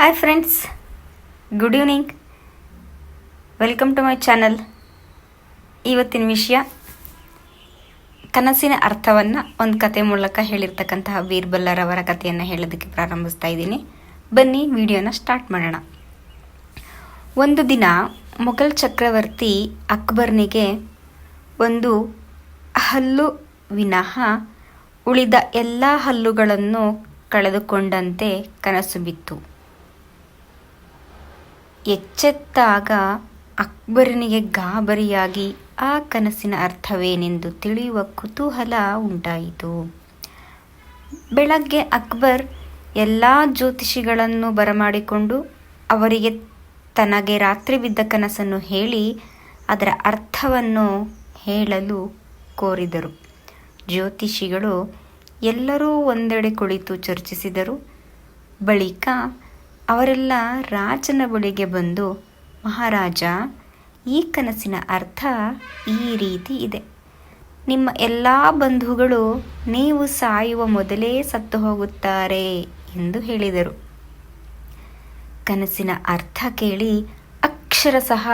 Hi friends good evening welcome to my channel ಇವತ್ತಿನ ವಿಷಯ, ಕನಸಿನ ಅರ್ಥವನ್ನು ಒಂದು ಕತೆ ಮೂಲಕ ಹೇಳಿರ್ತಕ್ಕಂತಹ ಬೀರ್ಬಲ್ಲರವರ ಕಥೆಯನ್ನು ಹೇಳೋದಕ್ಕೆ ಪ್ರಾರಂಭಿಸ್ತಾ ಇದ್ದೀನಿ. ಬನ್ನಿ, ವಿಡಿಯೋನ ಸ್ಟಾರ್ಟ್ ಮಾಡೋಣ. ಒಂದು ದಿನ ಮೊಘಲ್ ಚಕ್ರವರ್ತಿ ಅಕ್ಬರ್ನಿಗೆ ಒಂದು ಹಲ್ಲು ವಿನಃ ಉಳಿದ ಎಲ್ಲ ಹಲ್ಲುಗಳನ್ನು ಕಳೆದುಕೊಂಡಂತೆ ಕನಸು ಬಿತ್ತು. ಎಚ್ಚೆತ್ತಾಗ ಅಕ್ಬರನಿಗೆ ಗಾಬರಿಯಾಗಿ ಆ ಕನಸಿನ ಅರ್ಥವೇನೆಂದು ತಿಳಿಯುವ ಕುತೂಹಲ ಉಂಟಾಯಿತು. ಬೆಳಗ್ಗೆ ಅಕ್ಬರ್ ಎಲ್ಲ ಜ್ಯೋತಿಷಿಗಳನ್ನು ಬರಮಾಡಿಕೊಂಡು ಅವರಿಗೆ ತನಗೆ ರಾತ್ರಿ ಬಿದ್ದ ಕನಸನ್ನು ಹೇಳಿ ಅದರ ಅರ್ಥವನ್ನು ಹೇಳಲು ಕೋರಿದರು. ಜ್ಯೋತಿಷಿಗಳು ಎಲ್ಲರೂ ಒಂದೆಡೆ ಕುಳಿತು ಚರ್ಚಿಸಿದರು. ಬಳಿಕ ಅವರೆಲ್ಲ ರಾಜನ ಬಳಿಗೆ ಬಂದು, ಮಹಾರಾಜ, ಈ ಕನಸಿನ ಅರ್ಥ ಈ ರೀತಿ ಇದೆ. ನಿಮ್ಮ ಎಲ್ಲ ಬಂಧುಗಳು ನೀವು ಸಾಯುವ ಮೊದಲೇ ಸತ್ತು ಹೋಗುತ್ತಾರೆ ಎಂದು ಹೇಳಿದರು. ಕನಸಿನ ಅರ್ಥ ಕೇಳಿ ಅಕ್ಷರ ಸಹ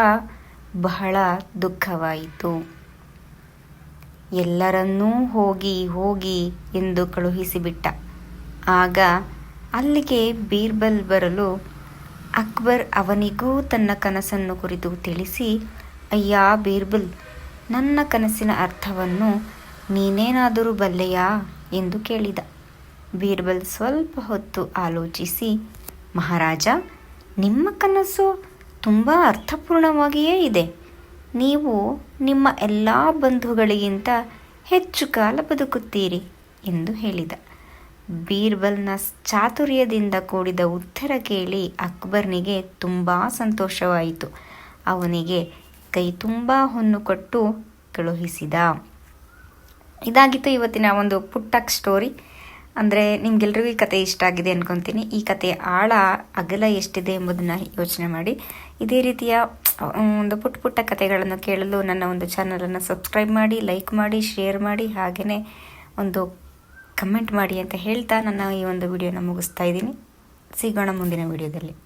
ಬಹಳ ದುಃಖವಾಯಿತು. ಎಲ್ಲರನ್ನೂ ಹೋಗಿ ಹೋಗಿ ಎಂದು ಕಳುಹಿಸಿಬಿಟ್ಟ. ಆಗ ಅಲ್ಲಿಗೆ ಬೀರ್ಬಲ್ ಬರಲು ಅಕ್ಬರ್ ಅವನಿಗೂ ತನ್ನ ಕನಸನ್ನು ಕುರಿತು ತಿಳಿಸಿ, ಅಯ್ಯ ಬೀರ್ಬಲ್, ನನ್ನ ಕನಸಿನ ಅರ್ಥವನ್ನು ನೀನೇನಾದರೂ ಬಲ್ಲೆಯಾ? ಎಂದು ಕೇಳಿದ. ಬೀರ್ಬಲ್ ಸ್ವಲ್ಪ ಹೊತ್ತು ಆಲೋಚಿಸಿ, ಮಹಾರಾಜ, ನಿಮ್ಮ ಕನಸು ತುಂಬ ಅರ್ಥಪೂರ್ಣವಾಗಿಯೇ ಇದೆ. ನೀವು ನಿಮ್ಮ ಎಲ್ಲ ಬಂಧುಗಳಿಗಿಂತ ಹೆಚ್ಚು ಕಾಲ ಬದುಕುತ್ತೀರಿ ಎಂದು ಹೇಳಿದ. ಬೀರ್ಬಲ್ನ ಚಾತುರ್ಯದಿಂದ ಕೂಡಿದ ಉತ್ತರ ಕೇಳಿ ಅಕ್ಬರ್ನಿಗೆ ತುಂಬ ಸಂತೋಷವಾಯಿತು. ಅವನಿಗೆ ಕೈ ತುಂಬ ಹೊನ್ನು ಕೊಟ್ಟು ಕಳುಹಿಸಿದ. ಇದಾಗಿತ್ತು ಇವತ್ತಿನ ಒಂದು ಪುಟ್ಟಕ್ ಸ್ಟೋರಿ. ಅಂದರೆ ನಿಮ್ಗೆಲ್ರಿಗೂ ಈ ಕತೆ ಇಷ್ಟ ಆಗಿದೆ ಅನ್ಕೊತೀನಿ. ಈ ಕಥೆಯ ಆಳ ಅಗಲ ಎಷ್ಟಿದೆ ಎಂಬುದನ್ನು ಯೋಚನೆ ಮಾಡಿ. ಇದೇ ರೀತಿಯ ಒಂದು ಪುಟ್ಟ ಪುಟ್ಟ ಕಥೆಗಳನ್ನು ಕೇಳಲು ನನ್ನ ಒಂದು ಚಾನಲನ್ನು ಸಬ್ಸ್ಕ್ರೈಬ್ ಮಾಡಿ ಲೈಕ್ ಮಾಡಿ ಶೇರ್ ಮಾಡಿ ಹಾಗೆಯೇ ಒಂದು ಕಮೆಂಟ್ ಮಾಡಿ ಅಂತ ಹೇಳ್ತಾ ನನ್ನ ಈ ಒಂದು ವಿಡಿಯೋನ ಮುಗಿಸ್ತಾ ಇದ್ದೀನಿ. ಸಿಗೋಣ ಮುಂದಿನ ವಿಡಿಯೋದಲ್ಲಿ.